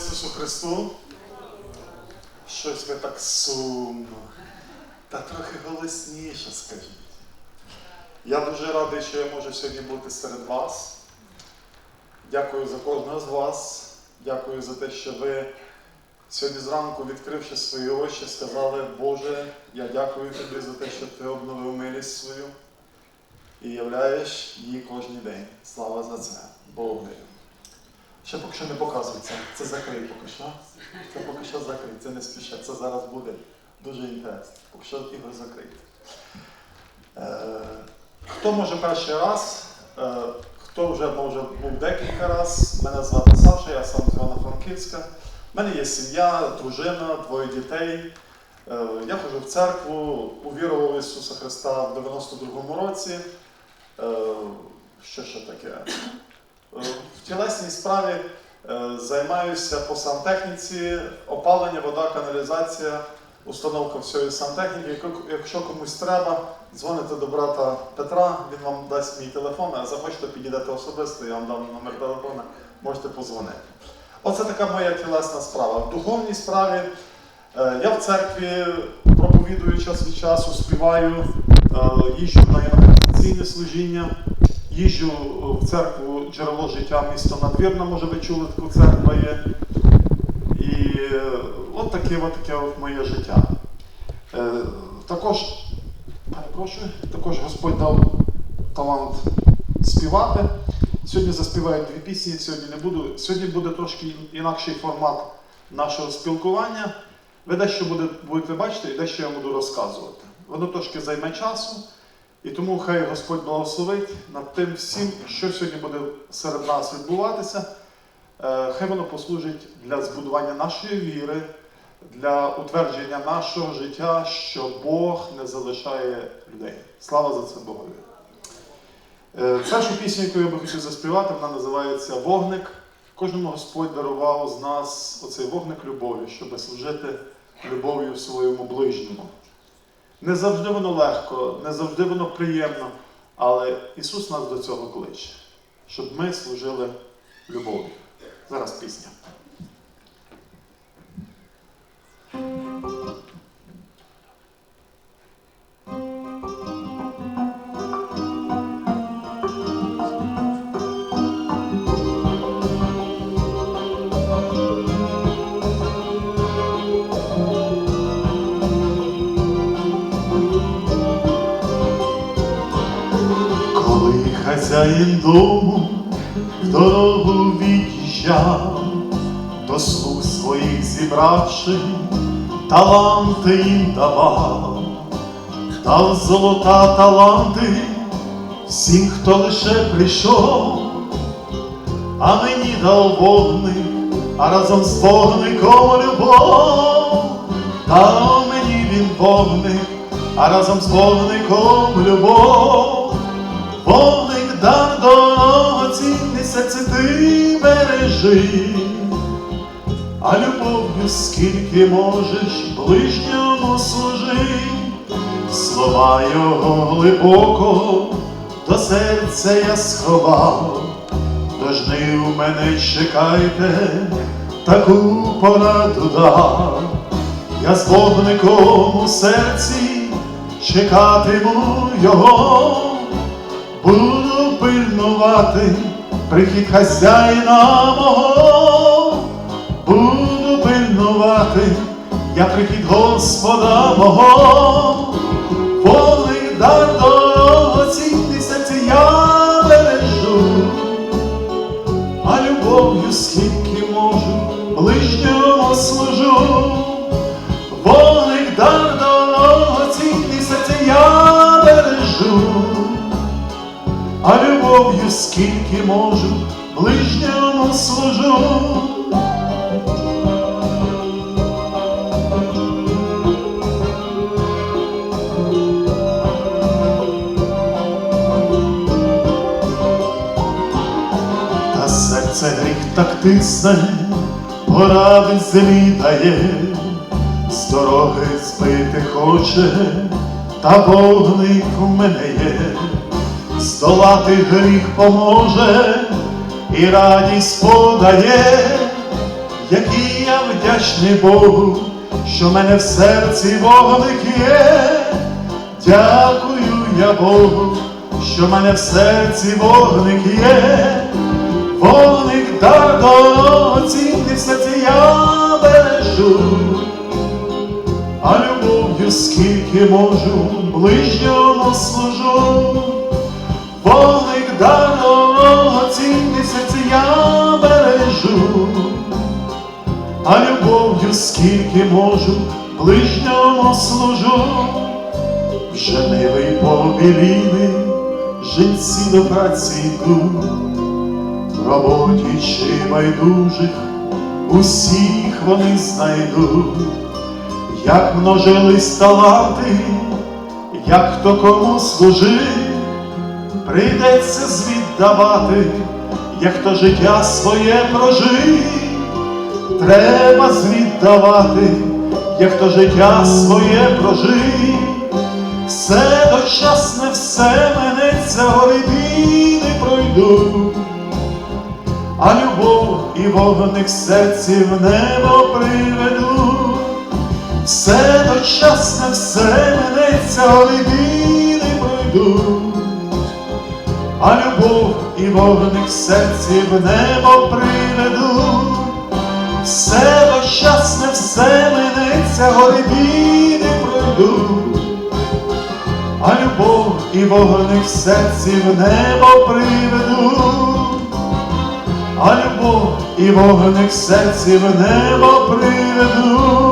Ісусу Христу. Щось ви так сумно. Та трохи голосніше скажіть. Я дуже радий, що я можу сьогодні бути серед вас. Дякую за кожного з вас. Дякую за те, що ви сьогодні зранку, відкривши свої очі, сказали, Боже, я дякую тобі за те, що ти обновив милість свою і являєш її кожен день. Слава за це. Богу. Ще поки що не показується. Це закрий поки що. Це поки що закрий, це не спіша. Це зараз буде дуже інтересно. Поки що ігор закрити. Е, хто може перший раз, е, хто вже може був декілька разів, мене звати Саша, я сам з Івано-Франківська. У мене є сім'я, дружина, двоє дітей. Е, я ходжу в церкву, увірував Ісуса Христа в 92-му році. Е, що ще таке? Е, В тілесній справі е, займаюся по сантехніці, опалення, вода, каналізація, установка всієї сантехніки. Якщо комусь треба, дзвоните до брата Петра, він вам дасть мій телефон, а захочете підійдете особисто, я вам дам номер телефона, можете позвонити. Оце така моя тілесна справа. В духовній справі е, я в церкві проповідую час від часу, співаю, їжджу на евангелізаційне служіння. Їжджу в церкву джерело життя місто Надвірна, може ви чули таку церкву є. І е, от таке, от таке от моє життя. Е, також, перепрошую, також Господь дав талант співати. Сьогодні заспіваю дві пісні, сьогодні не буду. Сьогодні буде трошки інакший формат нашого спілкування. Ви дещо буде- будете бачити і дещо я буду розказувати. Воно трошки займе часу. І тому хай Господь благословить над тим всім, що сьогодні буде серед нас відбуватися. Е, Хай воно послужить для збудування нашої віри, для утвердження нашого життя, що Бог не залишає людей. Слава за це Богові. Е, Першу пісню, яку я би хотів заспівати, вона називається Вогник. Кожному Господь дарував з нас оцей вогник любові, щоб служити любов'ю своєму ближньому. Не завжди воно легко, не завжди воно приємно, але Ісус нас до цього кличе, щоб ми служили любов'ю. Зараз пісня. Хазяїн дому в дорогу від'їжджав, до слуг своїх зібравши, таланти їм давав, дав золота таланти всім, хто лише прийшов, а мені дав вогник, а разом з вогником любов, дав мені він вогник, а разом з вогником любов. Вогник дар дорогоцінний серце ти бережи, а любов'ю скільки можеш ближньому служи, слова його глибоко до серця я сховав, дожни у мене чекайте, таку пораду дав. Я з вогником у серці чекатиму його. Буду пильнувати прихід хазяїна мого, буду пильнувати, я прихід Господа мого, Божий дар дорогоцінний серці я бережу, а любов'ю скільки ближньому. Та серце гріх так тисне, поради землі дає, з дороги збити хоче, та вогник у мене є здолати гріх поможе і радість подає, який я вдячний Богу, що мене в серці вогник є. Дякую я Богу, що мене в серці вогник є. Вогник дар дорогоцінний в серці я бережу, а любов'ю скільки можу, ближньому служу. Вогник скільки можу, ближньому служу. Вже ниви й побіліли, жінці до праці йдуть, в роботі чи байдужих усіх вони знайдуть, як множились таланти, як хто кому служив, прийдеться звіддавати, як хто життя своє прожив, треба звіддавати, як хто життя своє прожив. Все дочасне, все минеться, гори біди пройду, а любов і вогник серці в небо приведу. Все дочасне, все минеться, гори біди пройду, а любов і вогник серці в небо приведу. Все нещасне, все минеться, гори біди пройдуть, а любов і вогни в серці в небо приведу, а любов і вогни в серці в небо приведу.